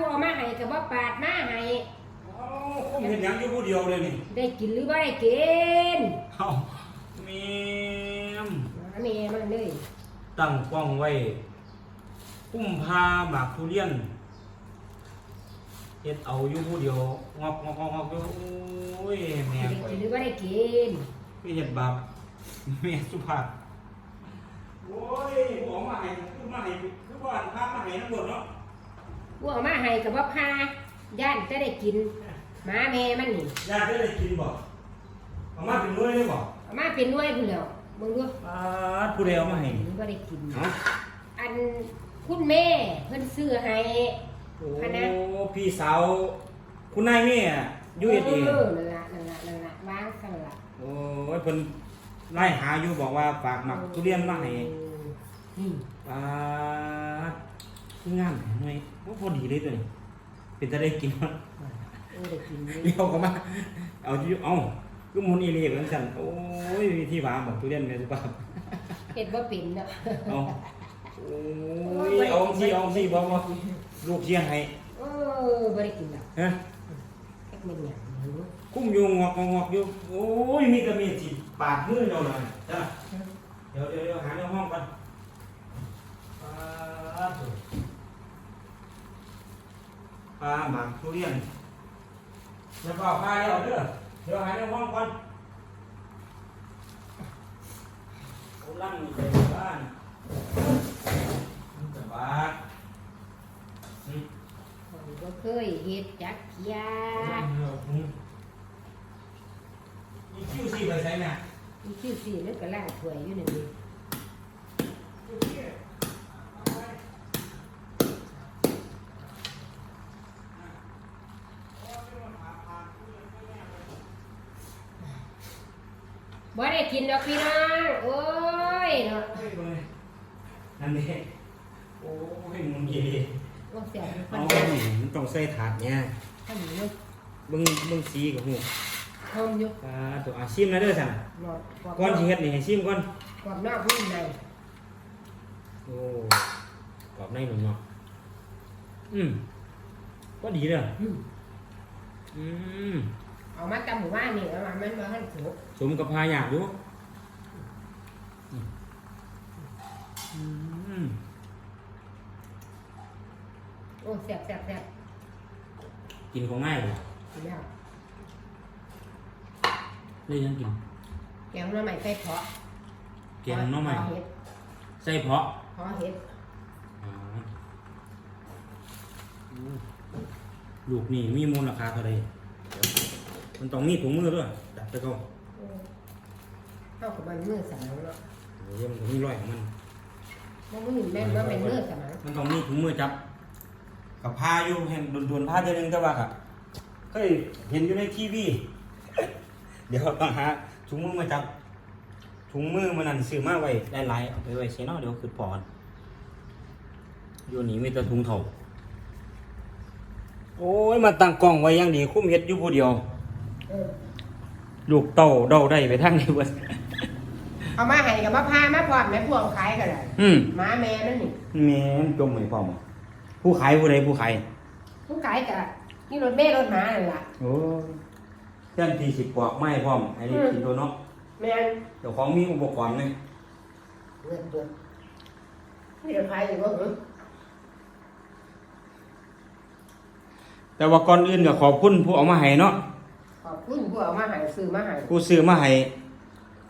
ผู้เอามาให้ก็บ่ปาดมาให้เอาผมเห็นหยังอยู่ผู้เดียวเลยนี่ได้กินหรือบ่ได้กินเอาแม่มหาแม่มันเลยตั้งกล้องไว้กุ้มพาหมากทุเรียนเฮ็ดเอาอยู่ผู้เดียวงอกงอกงอกงอกอยู่โอ้ยแม่ได้ข่อยกินหรือบ่ได้กินไปเฮ็ดบาปแม่สุภาพโอ้ยบอกมาให้คือมาให้คือบ้านพามาให้ทั้งหมดเนาะ ผู้เอามาให้ก็บ่พาย่านจะได้กินหมาแม่มันนี่ญาติได้กินบ่เอามาเป็นหน่วยเลยบ่เอามาเป็นหน่วยพุ่นแล้วมึงดูปาดผู้ใดเอามาให้หรือบ่ได้กินเนาะอันคุณแม่เพิ่นซื้อให้ โอ้อันนั้นพี่สาว คุณนายแม่ยูเอสเอเออนั่นล่ะนั่นล่ะนั่นล่ะวางซั่นล่ะโอ้ยเพิ่นไล่หาอยู่บอกว่าฝากหมักทุเรียนมาให้นี่ ปาดคืองามหน่อย โอ้พอดีเลยตัวนี้เป็นจะได้กินมั้ยเออได้กินอยู่เลี้ยวเข้ามา เอาอยู่เอาก็มุนอีเลียเหมือนกันโอ้ยวิธีวางหมักทุเรียนแม่สุภาพเฮ็ดบ่เป็นเนาะเอาโอ้ยเอาสิเอาสิบอกว่าลูกเชียงให้เออบ่ได้กินดอกฮะจักแม่นหยังหนูคุ้มอยู่งอกงอกอยู่โอ้ยมีแต่มีดสิปาดมือเราเลยจ้ะเดี๋ยวเดี๋ยวเดี๋ยวหาในห้องกันปาด ปลาหมักทุเรียนแล้วก็ปลาเดี๋ยวเด้อเดี๋ยวหาในห้องก่อนโอ้ลั่งอยู่ในบ้านมันจะบาดอืมข้อยบ่เคยเฮ็ดจักเที่ยอีคิวซี่ไปใส่แม่มีคิวซี่นึกก็ล้างถ้วยอยู่นั่ บ่ได้กินดอกพี่น้องโอ้ยเนาะนั่นเองโอ้ยมึงยีดีว่าเสียมันคเอานเดียวมันต้องใส่ถาดเนี่ยท่านอยู่เบิ่งเบิ่งสีกับหูหอมอยู่อ่าตัวอาชิมนะเด้อสั่นนอนกรอบก่อนสิเฮ็ดนี่ให้ชิมก่อน กรอบนอกนุ่มในโอ้กรอบในหนุ่มเนาะอืมก็ดีเด้ออืมอืม เอามาตำหมู่บ้านนี่เอามามันมาให้สุกสมกับพาอยากอยู่อืมอืมโอ้แซ่บแซ่บแซ่บกินของง่ายเลยกินแล้วเลยยังกินแกงหน้ำใหม่ใส่เพาะแกงหน้องใหม่เพาะเห็ดใส่เพาะเพาะเห็ดอ๋อลูกนี่มีมูลราคาเท่าไหร มันต้องมีถุงมือด้วยจับไปก่อนเออเข้ากับมันมือสมองเนาะโอ้ยมันต้องมีรอยของมันมันมือแม่นว่าเป็นมือสมองมันต้องมีถุงมือจับ กับผ้าอยู่เห็นโดนๆผ้าเท่านึงแต่ว่าครับเคยเห็นอยู่ในทีวี เดี๋ยวต้องหาถุงมือมาจับ ถุงมือมันนั่นซื้อมาไว้หลายๆเอาไปไว้เสียเนาะเดี๋ยวคือปอนอยู่นี่มีแต่ถุงเถ่า โอ้ยมาตั้งกล้องไว้อยังดีคุ้มเฮ็ดอยู่ผู้เดียวเออ ลูกเต้าเดาได้ไปทางนี้เบิดเอามาให้กับมาพามาพร้อมแม่พวงขายกันเลยอืมหมาแม่นั่นนี่แม่นจมไม่พร้อมอะผู้ขายผู้ใดผู้ขายผู้ขายกับนี่รถเม่รถหมานั่นล่ะ โอ้เจ้าที่สิปอกไม้พร้อมให้ได้กินตัวเนาะแม่นเจ้าของมีอุปกรณ์ไหมเงินเดือนนี่เราขายอยู่ว่าเหรอแต่ว่าก่อนอื่นก็ขอบคุณผู้เอามาให้เนาะข อบคุณผู้เอามาให้ซื้อมาให้ผู้ซื้อมาให้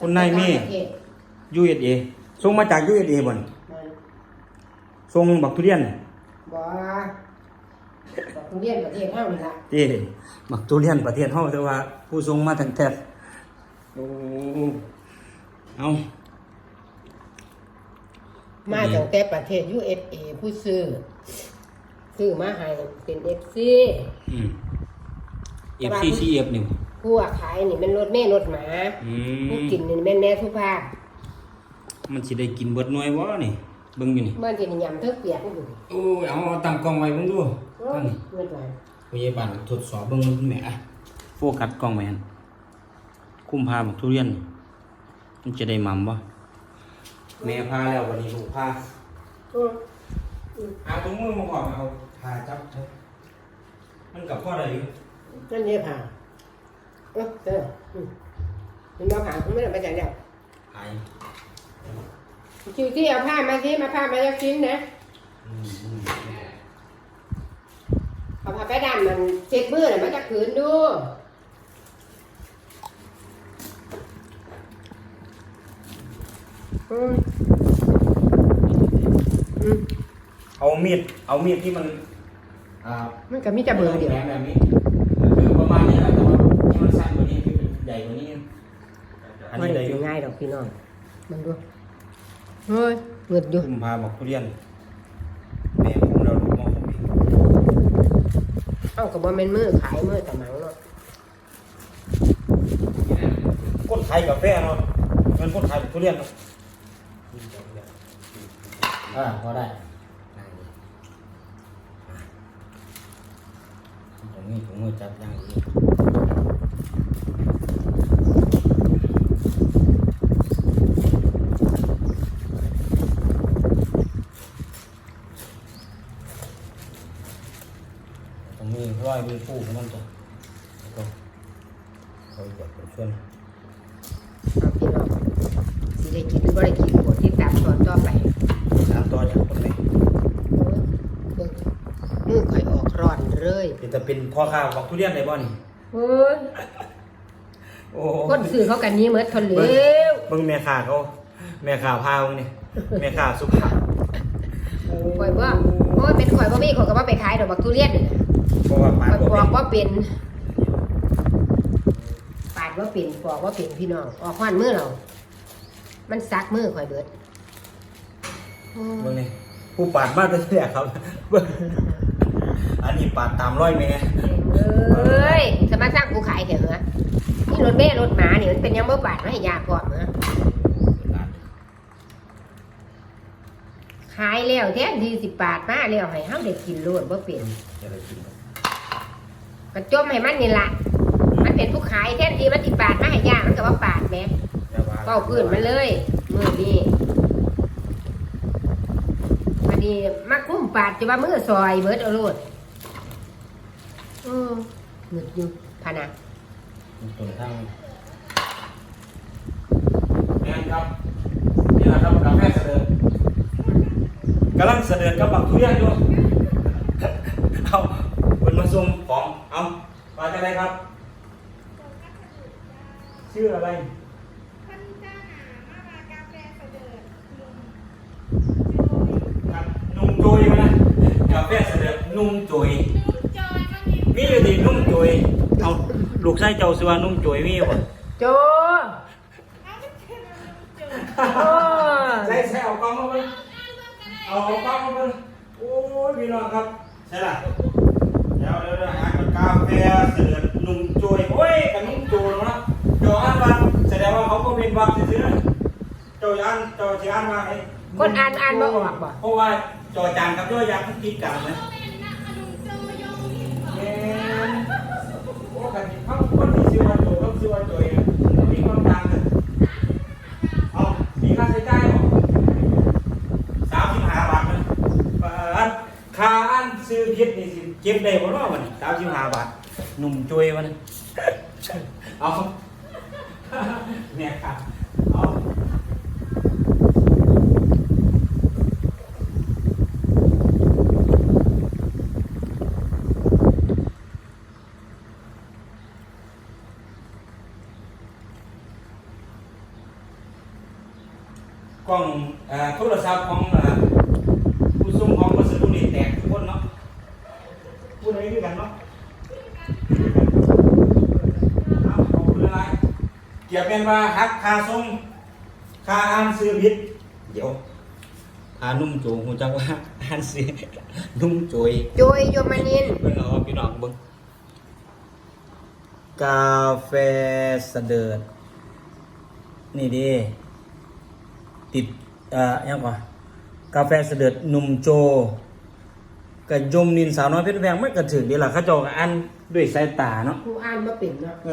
คุณนายเมประเทศ USA ส่งมาจาก USA บ่นมันส่งบักทุเรียนน่ะบ่บอกทุเรียนประเทศเฮานี่ล่ะเอ้บักทุเรียนประเทศเฮาแต่ว่า ผู้ส่งมาทางแท้โอ้เอามาจากแต่ประเทศ USA ผู้ซื้อซื้อมาให้เป็น FC อืม FCCF นี่ผู้ว่าขายนี่มันรถแม่รถหมาอืผู้มกินนี่แม่นแม่สุภาพมันสิได้กินเบิดหน่วยบ่นี่เบิ่งอยู่นี่มันสิยำเทิกเปียกอยู่โอ้ยเอาเอาตั้งกล้องไว้เบิ่งดูโอ้ตั้งยนี่เงินหลายพยาบาลทดสอบเบิ่งแหมอะโฟกัสกล้องไว้หั่นคุ้มพาบักทุเรียนมันจะได้หมั่บ่แม่พาแล้ววันนี้ลูกพาอืมเอาถุงมือมาก่อนเอาพาจับเถอะมันกับพ่ออะไรอยู่ นั่นเนี่ยผ่าเออเอออืมมันมาผ่าเขาไม่ได้มาจากเนี่ยหายคิวที่เอาผ้ามาสิมาผ้ามาจะชิ้นนะอืมอืมเอาผ้าไปดำมันเช็ดมือน่ะมาจากผืนดูอืมอืมเอามีด เอามีดที่มัน อ่ามันก็มีแต่เบอร์เดียวแหลมแบบนี้ ใหญ่กว่านี้ อันมันนี้ได้อสิยู่ง่ายดอกพี่น้องมันดูเฮ้ยเงือดอยู่คุ้มพาบักทุเรียนแม่คุ้มเราลูกมองคุ้มอีกเอ้ากับว่าเป็นมือขายมือตะมังเนาะคนขายกาแฟเนาะเป็นคนขายทุเรียนเนาะอ่าพอได้ตรงนี้ถุงมือจับอย่างนี้ตรง นี้ร้อยเป็นผู้ของมันจ้ะแล้วก็คอยจับเป็นช่วงเอาพี่น้องสิได้กินหรือบ่ได้กินกดติดตามตอนต่อไปตามต่อจากคนไหนเบิ่งมือข่อยออกร้อนเลยเป็นจะเป็นพ่อค้าบอกทุเรียนได้บ่นี่เฮ้ยโอ้คนซื้อเขากันนี้เหมือนทนเหลวเบิ่งแม่ค้าเขาแม่ค้าพาเบิ่งนี่แม่ค้าสุภาพข่อยว่าโอ้ยเป็นข่อยบ่มีข่อยก็บ่ไปขายดอกบักทุเรียนนี่ เพราะว่าปาข่ดอยบ่ปอกเป็นบ่เป็นปาดบ่เป็นปอกบ่เป็นพี่น้องออกควันมือเรา มันซักมือข่อยเบิดโอ้เบิ่งนี่ผู้ปาดมาแต่แรกครับเบิ่งอันนี้ปาดตามร้อยแม่เอ้ยจะมาสร้างกูขายเถอะเหรอนี่รถเบ้รถหมานี่มันเป็นยังบ่บาดมาให้ยาพร้อมเหรอขายแล้วแท้ทีสิบบาทมาแล้วให้เฮาได้กินโลดบ่เป็นจะได้กินครับ ก็จมให้มันนี่ล่ะมันเป็นผู้ขายแท้ทีมันสิบาทมาให้ยามันก็บ่ปาดแหมแต่ว่าเป้าพื้นมันเลยมื้อนี้วันนี้มาคุ้มปาดจะว่ามือซอยเบิดเอาโลดเออหงึดอยู่พะนะต้นทางแม่นครับนี่แหละครับกาแฟเสด็จกำลังเสด็จกับบักทุเรียนอยู่เอา เพิ่นมาส่งของเอามาจากไหนครับ ชื่ออะไรท่านเจ้าหนามามากาแฟเสด็จลุงครับนุ่มจุยมานะกาแฟเสด็จนุ่มจุยลุงจอยมันมีมีอยู่ดีนุ่มจุยเอาลูกชายเจ้าสิว่านุ่มจุยมีบ่โจเอาไม่ใช่ลุงจอยโอ้ใส่ใส่เอากล้องมาเบิ่งเอาเอากล้องมาเบิ่งโอ้ยพี่น้องครับใช่ล่ะเดี๋ยวเดี๋ยวเดี๋ยวหากาแฟเสด็จนุ่มจุยโอ้ยกับนุ่มจุยเนาะเจ้าอ่านว่าแสดงว่าเขาก็เป็นวักซื่อเจ้าอ่านเจ้าสิอ่านว่าไงคนอ่านอ่านบ่ออกบ่เพราะว่าจอจานกับย่อยักษ์มันติดกันนะเนนะลุงจอยยงหินแม่นโอ้กันเขาคนที่ชื่อว่าโจกับชื่อว่าโจยอะมันมีความต่างกันเอามีค่าใช้จ่ายบ่สามสิบห้าบาทนะเอ่อค่าอันซื้อคิดนี่สิ เก็บได้บ่เนาะมันสามสิบห้าบาทหนุ่มโจยมันเอาเนี่ยครับเอากล้องเอ่อโทรศัพท์ของเอ่อผู้ส่งของพัสดุนี่แตกทุกคนเนาะพูดอะไรด้วยกันเนาะเอาขอบคุณหลาย เกี่ยวเป็นว่าฮักค่าส่งค่าอ่านซื้อผิดเดี๋ยวพานุ่มโจหูจักว่าอ่านซื้อนุ่มโจยโจยโยมานินเบิ่งเอาพี่น้องเบิ่งกาแฟเสดิร์ดนี่ดิติดเอ่อยังก่อนกาแฟเสดิร์ดหนุ่มโจกับยมนินสาวน้อยเพชรแพงมันก็ถึงดีล่ะเขาเจาก็อ่านด้วยสายตาเนาะผู้อ่านบ่เป็นเนาะเอ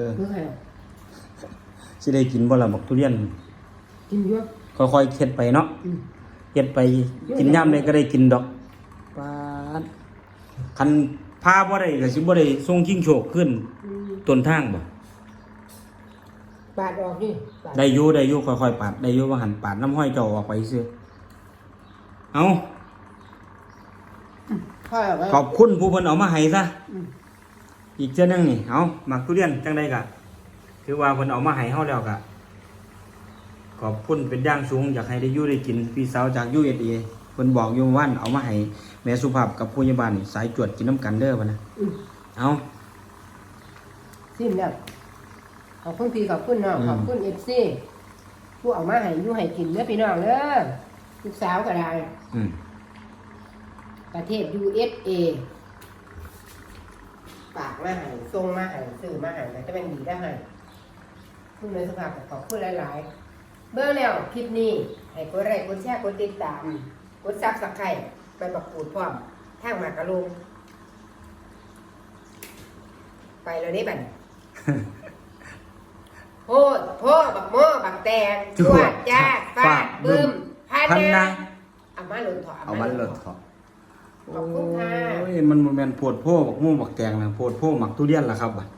อคือใคร สิได้กินบ่ล่ะบักทุเรียน กินเยอะค่อยๆเฮ็ดไปเนาะอืมเฮ็ดไปกินยามใดก็ได้กินดอกปาดคันพาบ่ได้ก็สิบ่ได้ส่งชิงโชคขึ้นอืมต้นทางบ่ปาดออกนี่ปาดได้อยู่ได้อยู่ค่อยๆปาดได้อยู่ว่าหันปาดน้ำห้อยเจ้าออกไปซื่อเอาค่อยออกแล้วขอบคุณผู้เพิ่นเอามาให้ซะอืมอีกเจ้านึงนี่เอามักทุเรียนจังได๋ก็ คือว่าเพิ่นเอามาให้เฮาแล้วก็ขอบคุณเป็นอย่างสูงอยากให้ได้อยู่ได้กินพี่สาวจาก USA เพิ่นบอกอยู่ว่าเอามาให้แม่สุภาพกับผู้ใหญ่บ้านนี่สายจวดกินน้ำกันเด้อพุ่นนะอืม เอาสิ้นแล้วขอบคุณพี่ขอบคุณน้องอืมขอบคุณเอฟซีผู้เอามาให้อยู่ให้กินเด้อพี่น้องเด้อลูกสาวก็ได้ อืมประเทศ USA ฝากมาให้ส่งมาให้ซื้อมาให้แล้วจะเป็นดีได้ให้คุ ณเลยสภาพขอบคุณหลายๆ เบอร์แล้วคลิปนี้ ให้กดไลค์กดแชร์กดติดตาม กดซับสไครต์ไปบักปูดพร้อมทางมากระลุงไปแล้วนี่บัดโพดโพดบักโม่บักแตงจวดจ้าดฟาดบึ้มพันพันนานาเอามาหลุดถอเอามันเลิศขอขอบคุณค่ะโอ้ยมันบ่แม่นโพดโพบักมู่บักแตงนะโพดโพหมักทุเรียนล่ะครับบัดอืม